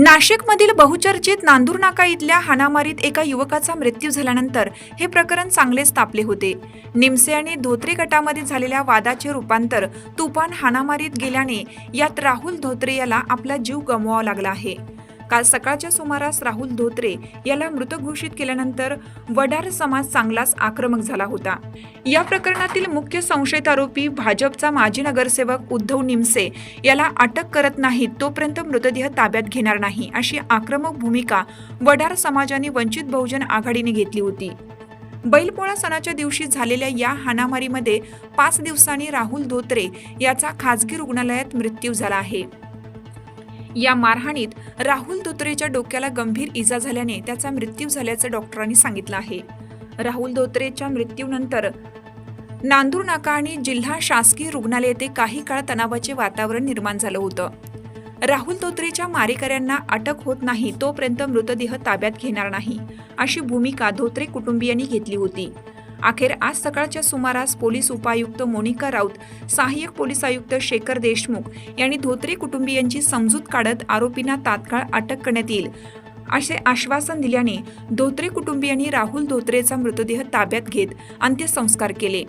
नाशिकमधील बहुचर्चित नांदूर नाका इथल्या हाणामारीत एका युवकाचा मृत्यू झाल्यानंतर हे प्रकरण चांगलेच तापले होते. निमसे आणि धोत्रे गटामध्ये झालेल्या वादाचे रूपांतर तुफान हाणामारीत गेल्याने यात राहुल धोत्रे याला आपला जीव गमवावा लागला आहे. काल सकाळच्या सुमारास राहुल धोत्रे याला मृत घोषित केल्यानंतर वडार समाज चांगलाच आक्रमक झाला होता. या प्रकरणातील मुख्य संशयित आरोपी भाजपचा माजी नगरसेवक उद्धव निमसे याला अटक करत नाहीत तोपर्यंत मृतदेह ताब्यात घेणार नाही अशी आक्रमक भूमिका वडार समाजाने वंचित बहुजन आघाडीने घेतली होती. बैलपोळा सणाच्या दिवशी झालेल्या या हाणामारीमध्ये पाच दिवसांनी राहुल धोत्रे याचा खाजगी रुग्णालयात मृत्यू झाला आहे. या मारहाणीत राहुल धोत्रेच्या डोक्याला गंभीर इजा झाल्याने त्याचा मृत्यू झाल्याचं डॉक्टरांनी सांगितलं आहे. राहुल धोत्रेच्या मृत्यूनंतर नांदूर नाका आणि जिल्हा शासकीय रुग्णालय येथे काही काळ तणावाचे वातावरण निर्माण झालं होतं. राहुल धोत्रेच्या मारेकऱ्यांना अटक होत नाही तोपर्यंत मृतदेह ताब्यात घेणार नाही अशी भूमिका धोत्रे कुटुंबियांनी घेतली होती. अखेर आज सकाळच्या सुमारास पोलीस उपायुक्त मोनिका राऊत सहाय्यक पोलीस आयुक्त शेखर देशमुख यांनी धोत्रे कुटुंबियांची समजूत काढत आरोपींना तात्काळ अटक करण्यात येईल असे आश्वासन दिल्याने धोत्रे कुटुंबियांनी राहुल धोत्रेचा मृतदेह ताब्यात घेत अंत्यसंस्कार केले.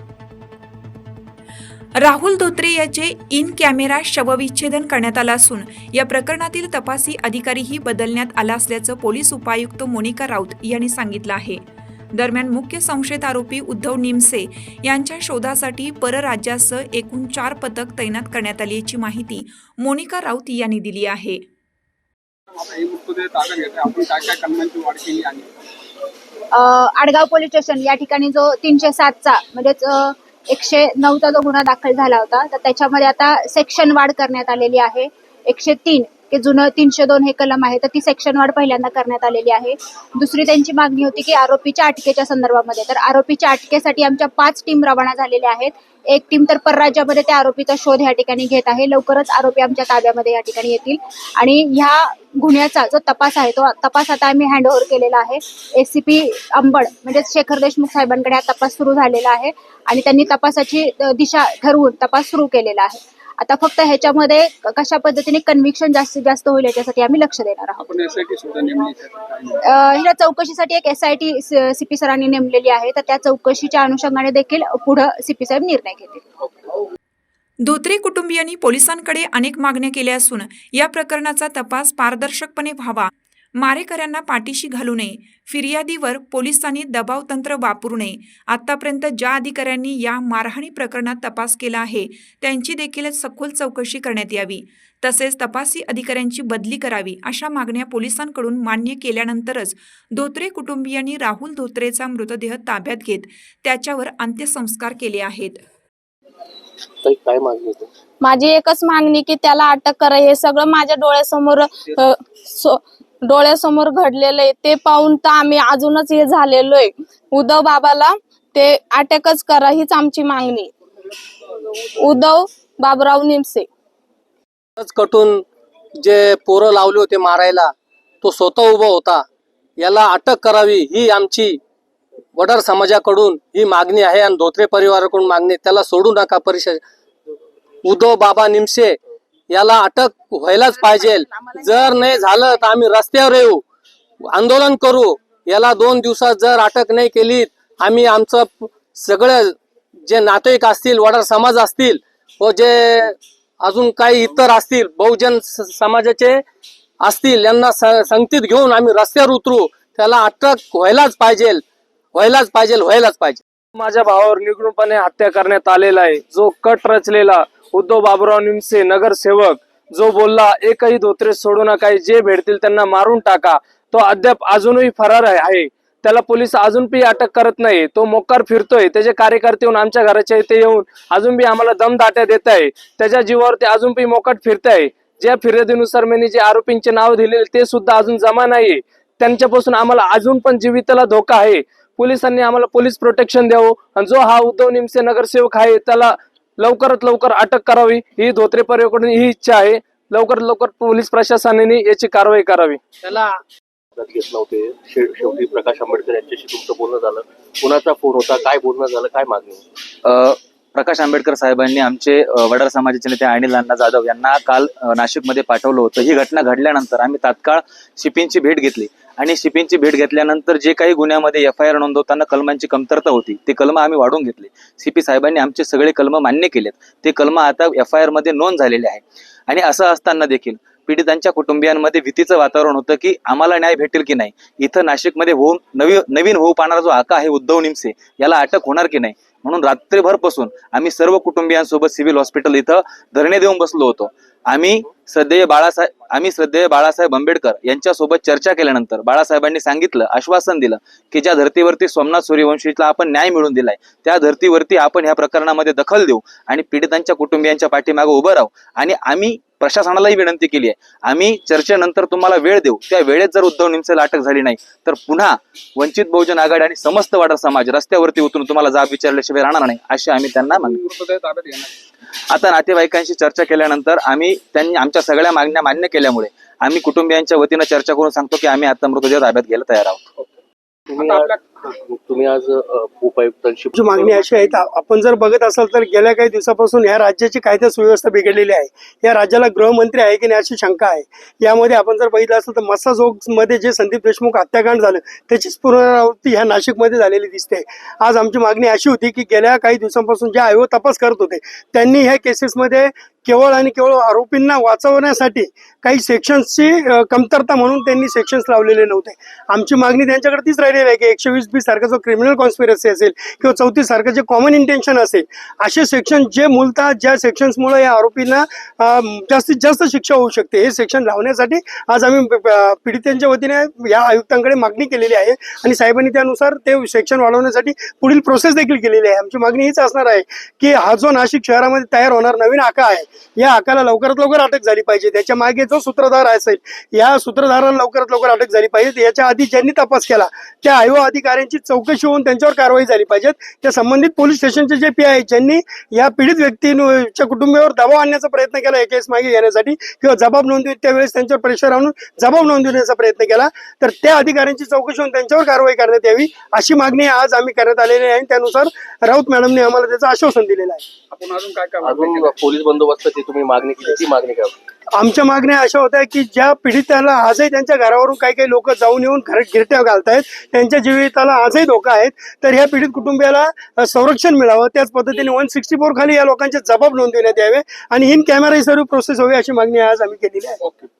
राहुल धोत्रे याचे इन कॅमेरा शवविच्छेदन करण्यात आलं असून या प्रकरणातील तपासी अधिकारीही बदलण्यात आला असल्याचं पोलीस उपायुक्त मोनिका राऊत यांनी सांगितलं आहे. दरम्यान मुख्य संशयित आरोपी उद्धव निमसे यांच्या शोधासाठी परराज्यासह एकूण चार पथक तैनात करण्यात आल्याची माहिती मोनिका राऊत यांनी दिली आहे. हे आडगाव पोलीस स्टेशन या ठिकाणी जो तीनशे सातचा म्हणजेच एकशे नऊचा जो गुन्हा दाखल झाला होता तर त्याच्यामध्ये आता सेक्शन वाढ करण्यात आलेली आहे. एकशे तीन की जुनं तीनशे दोन हे कलम आहे तर ती सेक्शन वाढ पहिल्यांदा करण्यात आलेली आहे. दुसरी त्यांची मागणी होती की आरोपीच्या अटकेच्या संदर्भामध्ये. तर आरोपीच्या अटकेसाठी आमच्या पाच टीम रवाना झालेल्या आहेत. एक टीम तर परराज्यामध्ये त्या आरोपीचा शोध या ठिकाणी घेत आहे. लवकरच आरोपी आमच्या ताब्यामध्ये या ठिकाणी येतील. आणि ह्या गुन्ह्याचा जो तपास आहे तो तपास आता आम्ही हँडओव्हर केलेला आहे. एसीपी अंबड म्हणजे शेखर देशमुख साहेबांकडे हा तपास सुरू झालेला आहे. आणि त्यांनी तपासाची दिशा ठरवून तपास सुरू केलेला आहे. आता फक्त ह्याच्यामध्ये कशा पद्धतीने कन्व्हिक्शन जास्तीत जास्त होईल याच्यासाठी आम्ही लक्ष देणार आहोत. ह्या चौकशीसाठी एक एस आय टी सीपी सरांनी नेमलेली आहे. तर त्या चौकशीच्या अनुषंगाने देखील पुढे सीपी साहेब निर्णय घेतील. धोत्रे कुटुंबियांनी पोलिसांकडे अनेक मागण्या केल्या असून या प्रकरणाचा तपास पारदर्शकपणे व्हावा मारेकऱ्यांना पाठीशी घालू नये. फिर्यादीवर पोलिसांनी दबाव तंत्र वापरू नये. आतापर्यंत ज्या अधिकाऱ्यांनी या मारहाणी प्रकरणात तपास केला आहे त्यांची देखील सखोल चौकशी करण्यात यावी. तसेच तपासी अधिकाऱ्यांची बदली करावी अशा मागण्या पोलिसांकडून मान्य केल्यानंतरच धोत्रे कुटुंबियांनी राहुल धोत्रेचा मृतदेह ताब्यात घेत त्याच्यावर अंत्यसंस्कार केले आहेत. काय मागणी माझी एकच मागणी की त्याला अटक करा. हे सगळं माझ्या डोळ्यासमोर डोळ्यासमोर घडलेलं आहे ते पाहून तर आम्ही अजूनच हे झालेलो आहे उद्धव बाबाला ते अटॅकच करा हीच आमची मागणी. उद्धव बाबराव निमसे. कटून जे पोरं लावले होते मारायला तो स्वतः उभा होता. याला अटक करावी ही आमची वडार समाजाकडून ही मागणी आहे आणि धोत्रे परिवाराकडून मागणी त्याला सोडू नका परिषद. उद्धव बाबा निमसे याला अटक व्हायलाच पाहिजे. जर नाही झालं तर आम्ही रस्त्यावर येऊ. आंदोलन करू. याला दोन दिवसात जर अटक नाही केली आम्ही आमचं सगळं जे नातेवाईक असतील वडार समाज असतील व जे अजून काही इतर असतील बहुजन स- समाजाचे असतील यांना संगतीत घेऊन आम्ही रस्त्यावर उतरू. त्याला अटक व्हायलाच पाहिजे. व्हायलाच पाहिजे व्हायलाच पाहिजे. माझ्या भावावर निगडूनपणे हत्या करण्यात आलेला आहे. जो कट रचलेला उद्धव बाबुराव निमसे नगरसेवक जो बोलला एकही धोत्रे सोडू नका जे भेटतील त्यांना मारून टाका. तो अद्याप अजूनही फरार आहे- त्याला पोलीस अजून बी अटक करत नाही तो मोकार फिरतोय. त्याचे कार्यकर्ते येऊन आमच्या घराच्या इथे येऊन अजून बी आम्हाला दमदाट्या देत आहे त्याच्या जीवावर ते अजून बी मोकाट फिरत आहे ज्या फिर्यादीनुसार मी जे आरोपींचे नाव दिलेले ते सुद्धा अजून जमा नाहीये. त्यांच्यापासून आम्हाला अजून पण जीविताला धोका आहे. पोलिसांनी आम्हाला पोलीस प्रोटेक्शन द्यावं. आणि जो हा उद्धव निमसे नगरसेवक आहे त्याला लवकरात लवकर अटक करावी ही धोत्रे परिवाराकडून ही इच्छा आहे. लवकरात लवकर पोलीस प्रशासनाने याची कारवाई करावी. त्याला शेवटी प्रकाश आंबेडकर यांच्याशी तुमचं बोलणं झालं. कुणाचा फोन होता? काय बोलणं झालं? काय मागणी प्रकाश आंबेडकर साहेबांनी आमचे वडार समाजाचे नेते अनिल अण्णा जाधव यांना काल नाशिकमध्ये पाठवलं होतं. ही घटना घडल्यानंतर आम्ही तात्काळ शिपींची भेट घेतली. आणि शिपींची भेट घेतल्यानंतर जे काही गुन्ह्यामध्ये एफ आय आर नोंदवताना कलमांची कमतरता होती ते कलम आम्ही वाढवून घेतले. सीपी साहेबांनी आमचे सगळे कलम मान्य केलेत. ते कलम आता एफ आय आरमध्ये नोंद झालेले आहे. आणि असं असताना देखील पीडितांच्या कुटुंबियांमध्ये भीतीचं वातावरण होतं की आम्हाला न्याय भेटेल की नाही? इथं नाशिकमध्ये होऊन नवी नवीन होऊ पाहणारा जो आका आहे उद्धव निमसे याला अटक होणार की नाही? म्हणून रात्रीभरपासून आम्ही सर्व कुटुंबियांसोबत सिव्हिल हॉस्पिटल इथं धरणे देऊन बसलो होतो. आम्ही श्रद्धेय बाळासाहेब आम्ही श्रद्धेय बाळासाहेब आंबेडकर यांच्यासोबत चर्चा केल्यानंतर बाळासाहेबांनी सांगितलं आश्वासन दिलं की ज्या धर्तीवरती सोमनाथ सूर्यवंशीला आपण न्याय मिळवून दिलाय त्या धर्तीवरती आपण ह्या प्रकरणामध्ये दखल देऊ आणि पीडितांच्या कुटुंबियांच्या पाठीमागे उभं राहू. आणि आम्ही प्रशासनालाही विनंती केली आहे. आम्ही चर्चेनंतर तुम्हाला वेळ देऊ. त्या वेळेत जर उद्धव निमसेला अटक झाली नाही तर पुन्हा वंचित बहुजन आघाडी आणि समस्त वाडा समाज रस्त्यावरती उतरून तुम्हाला जाब विचारल्याशिवाय राहणार नाही अशी आम्ही त्यांना मागणी. ताब्यात आता नातेवाईकांशी चर्चा केल्यानंतर आम्ही त्यांनी आमच्या सगळ्या मागण्या मान्य केल्यामुळे आम्ही कुटुंबियांच्या वतीनं चर्चा करून सांगतो की आम्ही आता मृतदेह ताब्यात घ्यायला तयार आहोत. तुम्ही आज तुम्ही उपायुक्तांशी मागणी अशी आहे आपण जर बघत असाल तर गेल्या काही दिवसापासून या राज्याची कायदा सुव्यवस्था बिघडलेली आहे. या राज्याला गृहमंत्री आहे की नाही अशी शंका आहे. यामध्ये आपण जर बघितलं असेल तर मस्साजोगमध्ये जे संदीप देशमुख हत्याकांड झालं त्याचीच पुनरावृत्ती ह्या नाशिकमध्ये झालेली दिसते. आज आमची मागणी अशी होती की गेल्या काही दिवसांपासून जे आयोग तपास करत होते त्यांनी ह्या केसेसमध्ये केवळ आणि केवळ आरोपींना वाचवण्यासाठी काही सेक्शन्सची कमतरता म्हणून त्यांनी सेक्शन्स लावलेले नव्हते. आमची मागणी त्यांच्याकडे तीच राहिलेली आहे की एकशे वीस बी सारखा जो क्रिमिनल कॉन्स्पिरसी असेल किंवा चौतीस सारखं जे कॉमन इंटेन्शन असेल असे सेक्शन जे मूलतः ज्या सेक्शन्समुळे या आरोपींना जास्तीत जास्त शिक्षा होऊ शकते. हे सेक्शन लावण्यासाठी आज आम्ही पीडितांच्या वतीने या आयुक्तांकडे मागणी केलेली आहे आणि साहेबांनी त्यानुसार ते सेक्शन वाढवण्यासाठी पुढील प्रोसेस देखील केलेली आहे. आमची मागणी हीच असणार आहे की हा जो नाशिक शहरामध्ये तयार होणार नवीन आका आहे या आकाला लवकरात लवकर अटक झाली पाहिजे. त्याच्यामागे जो सूत्रधार असेल या सूत्रधाराला लवकरात लवकर अटक झाली पाहिजे. याच्या आधी ज्यांनी तपास केला त्या आयोग अधिकाऱ्यांची चौकशी होऊन त्यांच्यावर कारवाई झाली पाहिजे त्या संबंधित पोलीस स्टेशनचे जे पी आहे ज्यांनी या पीडित व्यक्तीच्या कुटुंबावर दबाव आणण्याचा प्रयत्न केला या केस मागे घेण्यासाठी किंवा जबाब नोंदवी त्यावेळेस त्यांच्यावर प्रेशर आणून जबाब नोंदवण्याचा प्रयत्न केला तर त्या अधिकाऱ्यांची चौकशी होऊन त्यांच्यावर कारवाई करण्यात यावी अशी मागणी आज आम्ही करण्यात आलेली आहे आणि त्यानुसार राऊत मॅडमने आम्हाला त्याचं आश्वासन दिलेलं आहे आपण अजून काय? पोलीस बंदोबस्ताची तुम्ही मागणी केली ती मागणी काय होती? आमच्या मागण्या अशा होत्या की ज्या पीडिताला आजही त्यांच्या घरावरून काही काही लोक जाऊन येऊन घर गिरट्या घालतायत त्यांच्या जीविताला आजही धोका आहेत तर ह्या पीडित कुटुंबियाला संरक्षण मिळावं. त्याच पद्धतीने वन सिक्स्टी फोर खाली या लोकांचे जबाब नोंदविण्यात यावे आणि इन कॅमेरा ही सर्व प्रोसेस होवी अशी मागणी आज आम्ही केलेली आहे. ओके.